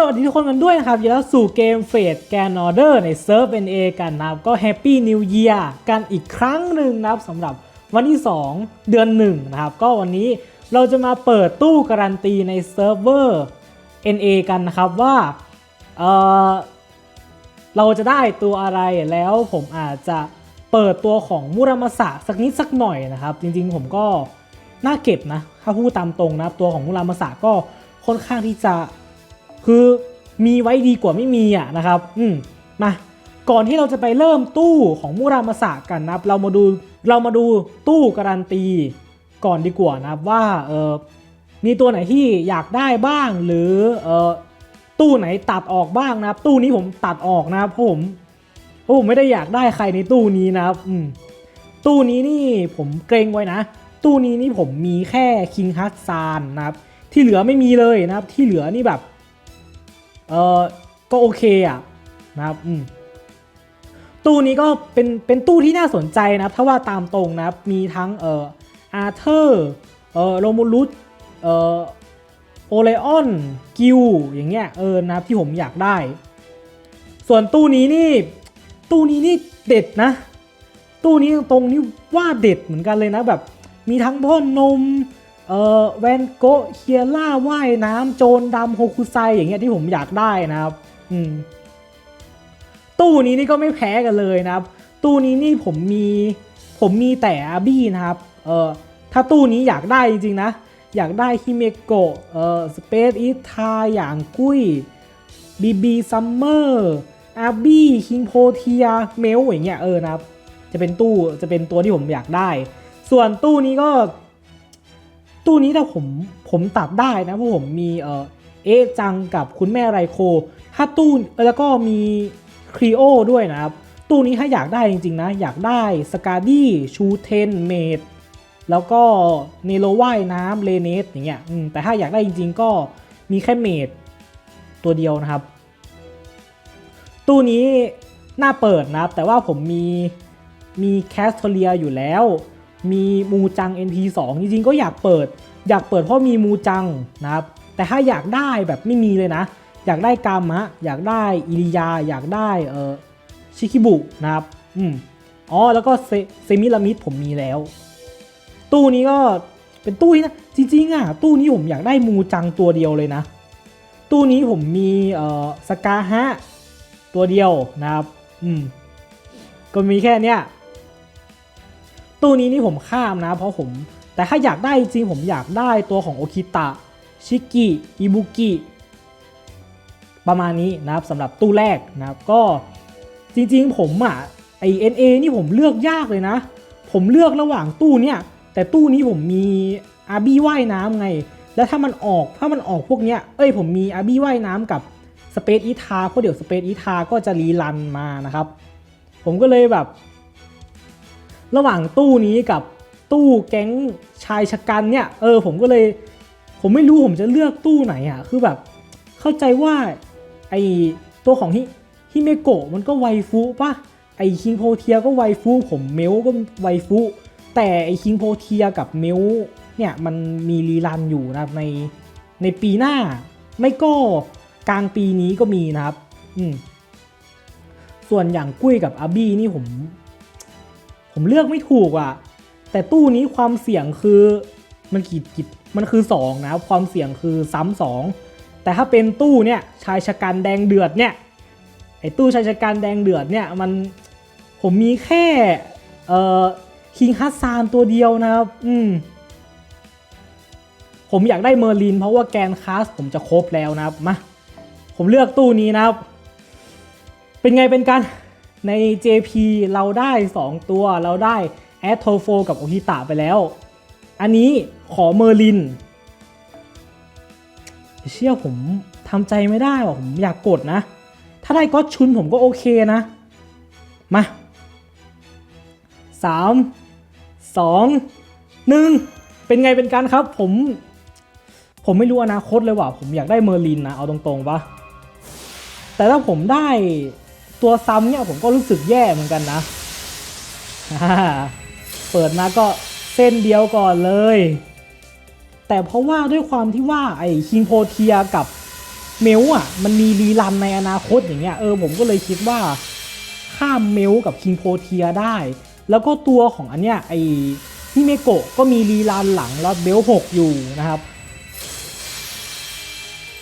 สวัสดีทุกคนกันด้วยนะครับยินดีต้อนรับสู่เกมเฟดแกนออเดอร์ในเซิร์ฟ NA กันนะครับก็แฮปปี้นิว e ย r กันอีกครั้งหนึ่งนะครับสำหรับวันที่ 2 เดือน1นะครับก็วันนี้เราจะมาเปิดตู้การันตีในเซิร์ฟเวอร์ NA กันนะครับว่าเออเราจะได้ตัวอะไรแล้วผมอาจจะเปิดตัวของมุรามาสะสักนิดสักหน่อยนะครับ จริงๆผมก็น่าเก็บนะถ้าพูดตามตรงนะตัวของมุรามาสะก็ค่อนข้างที่จะ คือมีไว้ดีกว่าไม่มีอะนะครับอืมมาก่อนที่เราจะไปเริ่มตู้ของมูรามาสะกันนะครับ เรามาดูเรามาดูตู้การันตี ก่อนดีกว่านะครับว่าเออมีตัวไหนที่อยากได้บ้าง หรือเออตู้ไหนตัดออกบ้างนะครับ ตู้นี้ผมตัดออกนะครับเพราะผมเพราะผมไม่ได้อยากได้ใครในตู้นี้นะครับอืมตู้นี้นี่ผมเกรงไว้นะ ตู้นี้นี่ผมมีแค่คิงฮัตซานนะครับ ที่เหลือไม่มีเลยนะครับ ที่เหลือนี่แบบ เออก็โอเคอะนะครับอืมตู้นี้ก็เป็นเป็นตู้ที่น่าสนใจนะครับ ถ้าว่าตามตรงนะครับมีทั้งเอ่ออาร์เธอร์เอ่อโรมูลุสเอ่อโอเลออนกิวอย่างเงี้ยเออนะครับที่ผมอยากได้ ส่วนตู้นี้นี่ ตู้นี้นี่เด็ดนะ ตู้นี้ตรงนี่ว่าเด็ดเหมือนกันเลยนะแบบ มีทั้งพ่อนนม เออแวนโกเคียร่าว่ายน้ำโจรดำโฮคุไซอย่างเงี้ยที่ผมอยากได้นะครับ อืม ตู้นี้นี่ก็ไม่แพ้กันเลยนะครับ ตู้นี้นี่ผมมีผมมีแต่อาบี้นะครับ เออถ้าตู้นี้อยากได้จริงๆนะ อยากได้ฮิเมโกะเอ่อสเปซอีทาอย่างกุ้ยบีบีซัมเมอร์อาบี้คิงโพเทียเมลอย่างเงี้ยเออนะครับ จะเป็นตู้จะเป็นตัวที่ผมอยากได้ ส่วนตู้นี้ก็ ตู้นี้ถ้าผมผมตัดได้นะเพราะผมมีเออเอจังกับคุณแม่ไรโค ถ้าตู้แล้วก็มีครีโอด้วยนะครับ ตู้นี้ถ้าอยากได้จริงๆนะ อยากได้สกาดี้ชูเทนเมดแล้วก็เนโรว่ายน้ำเลเนสอย่างเงี้ยแต่ถ้าอยากได้จริงๆก็มีแค่เมดตัวเดียวนะครับ ตู้นี้น่าเปิดนะครับ แต่ว่าผมมีมีแคสโทเลียอยู่แล้ว มีมูจัง NP2 จริงๆก็อยากเปิด อยากเปิดเพราะมีมูจังนะครับ แต่ถ้าอยากได้แบบไม่มีเลยนะ อยากได้กามะ อยากได้อิริยา อยากได้เออชิคิบุนะครับ อืมอ๋อ แล้วก็เซเซมิลามิดผมมีแล้ว ตู้นี้ก็เป็นตู้ที่นะ จริงๆอะ ตู้นี้ผมอยากได้มูจังตัวเดียวเลยนะ ตู้นี้ผมมีเอ่อสกาฮะตัวเดียวนะครับ อืม ก็มีแค่เนี้ย ตู้นี้นี่ผมข้ามนะเพราะผม แต่ถ้าอยากได้จริงผมอยากได้ตัวของโอคิตะชิกิอิบุกิประมาณนี้นะครับสำหรับตู้แรกนะครับก็จริงๆผมอะไอเอ็นเอนี่ผมเลือกยากเลยนะ ผมเลือกระหว่างตู้เนี้ยแต่ตู้นี้ผมมีอาร์บี้ว่ายน้ำไง แล้วถ้ามันออกถ้ามันออกพวกเนี้ยเอ้ยผมมีอาร์บี้ว่ายน้ำกับสเปซอีทาเพราะเดี๋ยวสเปซอีทาก็จะรีรันมานะครับ ผมก็เลยแบบ ระหว่างตู้นี้กับตู้แก๊งชายชะกันเนี่ย เออผมก็เลย ผมไม่รู้ผมจะเลือกตู้ไหนอะ คือแบบ เข้าใจว่าไอตัวของฮิฮิเมโกะมันก็ไวฟูปะไอคิงโพเทียก็ไวฟูผมเมลก็ไวฟูแต่ไอคิงโพเทียกับเมลเนี่ยมันมีรีรันอยู่นะครับในในปีหน้า ไม่ก็กลางปีนี้ก็มีนะครับ อืมส่วนอย่างกุ้ยกับอาบี้นี่ผม ผมเลือกไม่ถูกอะ แต่ตู้นี้ความเสี่ยงคือมันกี่กี่มันคือ 2 นะ ความเสี่ยงคือซ้ำสองแต่ถ้าเป็นตู้เนี่ยชายชะกันแดงเดือดเนี่ยไอ้ตู้ชายชะกันแดงเดือดเนี่ยมันผมมีแค่เอ่อคิงฮัสซานตัวเดียวนะครับอืมผมอยากได้เมอร์ลิน เพราะว่าแกนคาสผมจะครบแล้วนะครับมาผมเลือกตู้นี้นะครับ เป็นไงเป็นกัน ใน JP เราได้ 2 ตัวเราได้แอดโทโฟกับโอฮิตะไปแล้ว อันนี้ขอเมอร์ลิน เชื่อผมทำใจไม่ได้ว่ะผมอยากกดนะ ถ้าได้ก็ชุนผมก็โอเคนะ มาสามสองหนึ่งเป็นไงเป็นกันครับผม ผมไม่รู้อนาคตเลยว่ะผมอยากได้เมอร์ลินนะ เอาตรงๆปะแต่ถ้าผมได้ ตัวซ้ำเนี่ยผมก็รู้สึกแย่เหมือนกันนะ เปิดมาก็เส้นเดียวก่อนเลย แต่เพราะว่าด้วยความที่ว่าไอ้คิงโพเทียกับเมลอะ มันมีรีรันในอนาคตอย่างเงี้ยเออผมก็เลยคิดว่าข้ามเมลกับคิงโพเทียได้ แล้วก็ตัวของอันเนี้ยไอฮิเมโกะก็มีรีรันหลังแล้วเบลหกอยู่นะครับ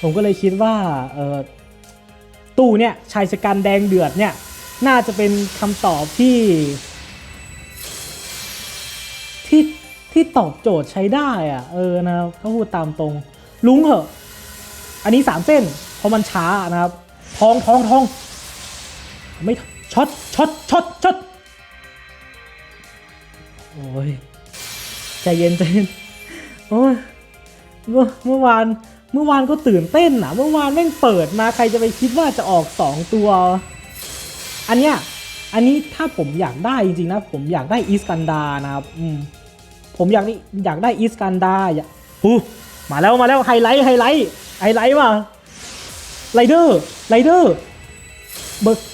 ผมก็เลยคิดว่าเออ ตู้เนี่ยชายชะกันแดงเดือดเนี่ยน่าจะเป็นคำตอบที่ ที่ที่ตอบโจทย์ใช้ได้อะเออนะครับถ้าพูดตามตรงลุงเหอะ อันนี้สามเส้นเพราะมันช้านะครับทองทองทองไม่ช็อตช็อตช็อตช็อตโอ้ยใจเย็นใจเย็นโอ้ยเมื่อเมื่อวาน เมื่อวานก็ตื่นเต้นนะเมื่อวานแม่งเปิดมาใครจะไปคิดว่าจะออกสองตัว อันเนี้ย อันนี้ถ้าผมอยากได้จริงๆนะ ผมอยากได้อีสกันดานะครับอืมผมอยากได้อยากได้อีสกันดาอยากหูมาแล้วมาแล้วไฮไลท์ไฮไลท์ไฮไลท์ว่ะไรเดอร์ไรเดอร์เบอร์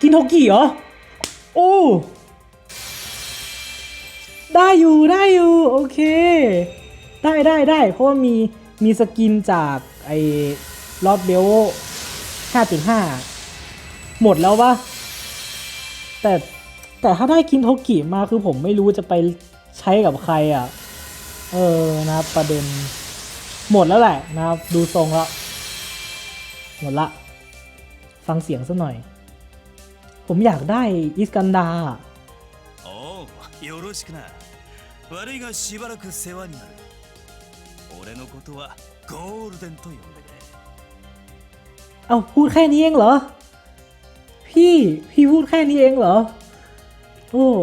กินโทกิเหรอ โอ้ได้อยู่ได้อยู่ โอเค ได้ได้ได้เพราะว่ามี มีสกินจากไอ้ลอดเบล5.5 หมดแล้วปะแต่แต่ถ้าได้กินโทกิมาคือผมไม่รู้จะไปใช้กับใครอ่ะ เออนะครับประเด็น หมดแล้วแหละนะครับ ดูทรงแล้ว หมดละ ฟังเสียงสักหน่อย ผมอยากได้อิสกันดา おうよろしくな悪いがしばらく世話になる 俺のことはゴールデンと呼んでくれ เอาพูดแค่นี้เองเหรอ พี่พี่พูดแค่นี้เองเหรอ โอ้โห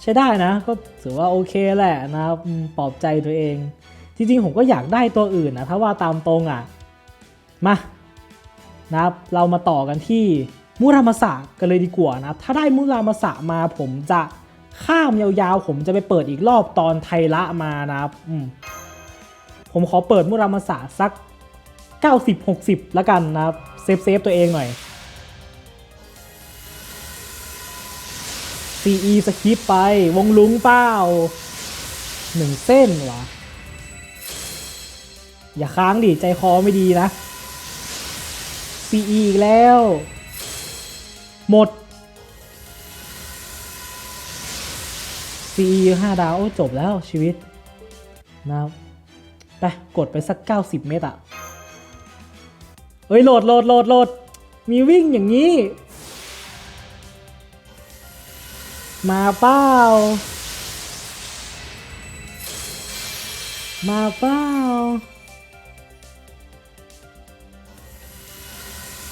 ใช้ได้นะ ก็ถือว่าโอเคแหละนะครับอืมปลอบใจตัวเอง จริงๆ ผมก็อยากได้ตัวอื่นนะ ถ้าว่าตามตรงอ่ะ มานะครับ เรามาต่อกันที่มุรามาสะกันเลยดีกว่านะครับ ถ้าได้มุรามาสะมาผมจะ ข้ามยาวๆ ผมจะไปเปิดอีกรอบตอนไทละมานะครับมผมขอเปิดมุรามาสะสัก 90 60 แล้วกันนะครับเซฟเซฟตัวเองหน่อย CE สคิปไปวงลุงเป้าหนึ่งเส้นวะอย่าค้างดิใจคอไม่ดีนะ CE อีกแล้ว หมด CE 5 ดาวโอ้จบแล้วชีวิตนะครับไปกดไปสัก 90 เมตรอะเฮ้ยโหลดโหลดโหลดโหลดมีวิ่งอย่างนี้ มาเป้า มาเป้า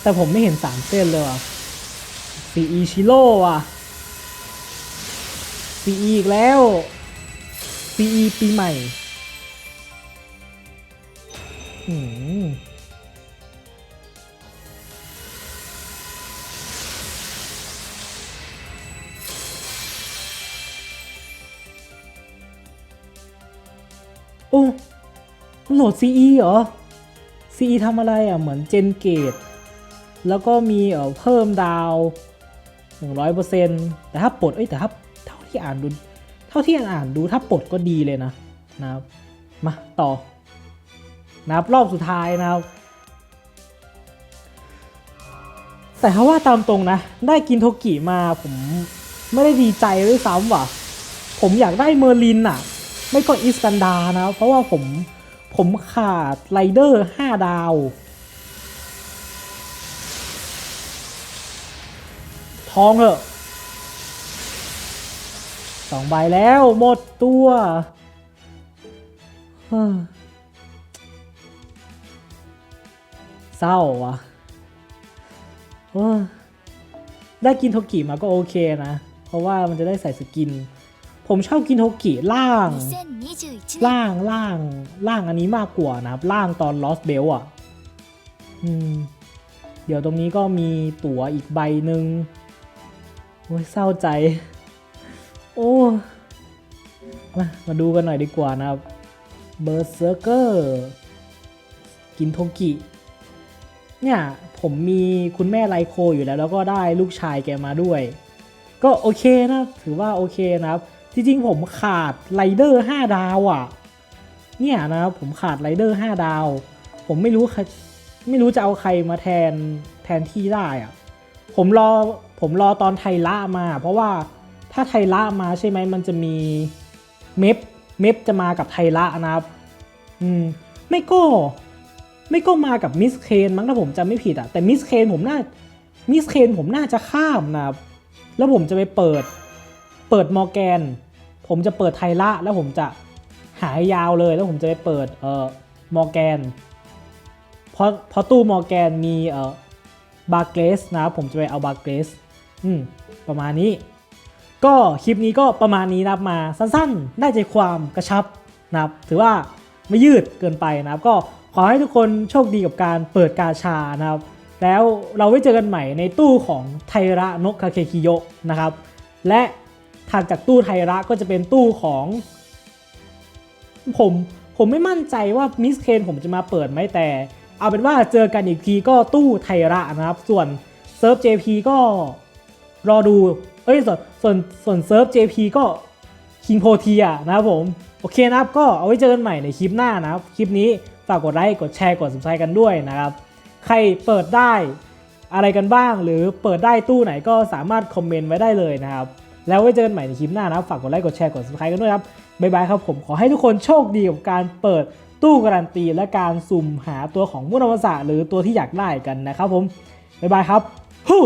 แต่ผมไม่เห็นสามเส้นเลยว่ะ CE ชิโร่ว่ะ CE อีกแล้ว CE ปีใหม่อืมโอ้โหลด CE เหรอ CE ทำอะไรอะ เหมือนเจนเกต แล้วก็มีเอ่อเพิ่มดาว 100%แต่ถ้าปลด เอ้ย แต่ถ้า ที่อ่านดู เท่าที่อ่านดูถ้าปลดก็ดีเลยนะนะครับมาต่อนะครับรอบสุดท้ายนะครับแต่ถ้าว่าตามตรงนะ ได้กินโทกิมาผมไม่ได้ดีใจด้วยซ้ำว่ะ ผมอยากได้เมอร์ลินอะไม่ก็อิสกันดานะ เพราะว่าผมผมขาดไรเดอร์5ดาวทองเหอะ สองใบแล้วหมดตัวเฮ้อเศร้าว่ะโอ้ยได้กินโทกิมาก็โอเคนะ เพราะว่ามันจะได้ใส่สกิน ผมชอบกินโทกิล่าง2021年ล่างล่างล่างอันนี้มากกว่านะครับล่างตอน Lost Bell อะอืมเดี๋ยวตรงนี้ก็มีตั๋วอีกใบหนึ่งโอ้ยเศร้าใจ โอ้มามาดูกันหน่อยดีกว่านะครับเบอร์เซอร์เกอร์กินโทกิ เนี่ย ผมมีคุณแม่ไลโคอยู่แล้ว แล้วก็ได้ลูกชายแกมาด้วย ก็โอเคนะ ถือว่าโอเคนะครับ จริงๆผมขาดไรเดอร์5ดาวอะ่ะ เนี่ยนะครับผมขาดไรเดอร์5ดาว ผมไม่รู้ไม่รู้จะเอาใครมาแทนแทนที่ได้อะผมรอผมรอตอนไทยละมา เพราะว่า ถ้าไทยละมาใช่ไหมมันจะมีเมฟเมฟจะมากับไทยละนะครับอืมไม่ก็ไม่ก็มากับมิสเคนมั้งถ้าผมจำไม่ผิดอะแต่มิสเคนผมน่ามิสเคนผมน่าจะข้ามนะครับแล้วผมจะไปเปิดเปิดมอร์แกน ผมจะเปิดไทละแล้วผมจะหายยาวเลยแล้วผมจะไปเปิดเอ่อมอร์แกนเพราะเพราะตู้มอร์แกนมีเอ่อบาร์เกสนะครับผมจะไปเอาบาร์เกสอืมประมาณนี้ ก็คลิปนี้ก็ประมาณนี้นะครับมาสั้นๆ ได้ใจความกระชับนะครับ ถือว่าไม่ยืดเกินไปนะครับ ก็ขอให้ทุกคนโชคดีกับการเปิดกาชานะครับ แล้วเราไว้เจอกันใหม่ในตู้ของไทระนกคาเคคิโยะนะครับ และถัดจากตู้ไทระก็จะเป็นตู้ของ ผมผมไม่มั่นใจว่ามิสเคนผมจะมาเปิดไหมแต่ เอาเป็นว่าเจอกันอีกทีก็ตู้ไทระนะครับ ส่วนเซิร์ฟ JP ก็รอดู เอ้ยส่วนส่วนส่วนเซิร์ฟ JP ก็คิงโพเทียนะครับผม โอเคนะครับ ก็เอาไว้เจอกันใหม่ในคลิปหน้านะครับ คลิปนี้ฝากกดไลค์กดแชร์กด subscribe กันด้วยนะครับ ใครเปิดได้อะไรกันบ้าง หรือเปิดได้ตู้ไหนก็สามารถคอมเมนต์ไว้ได้เลยนะครับ แล้วไว้เจอกันใหม่ในคลิปหน้านะครับฝากกดไลค์กดแชร์กด subscribe กันด้วยครับบ๊ายบายครับผมขอให้ทุกคนโชคดีกับการเปิดตู้การันตีและการสุ่มหาตัวของมุนวสะหรือตัวที่อยากได้กันนะครับผมบ๊ายบายครับฮู้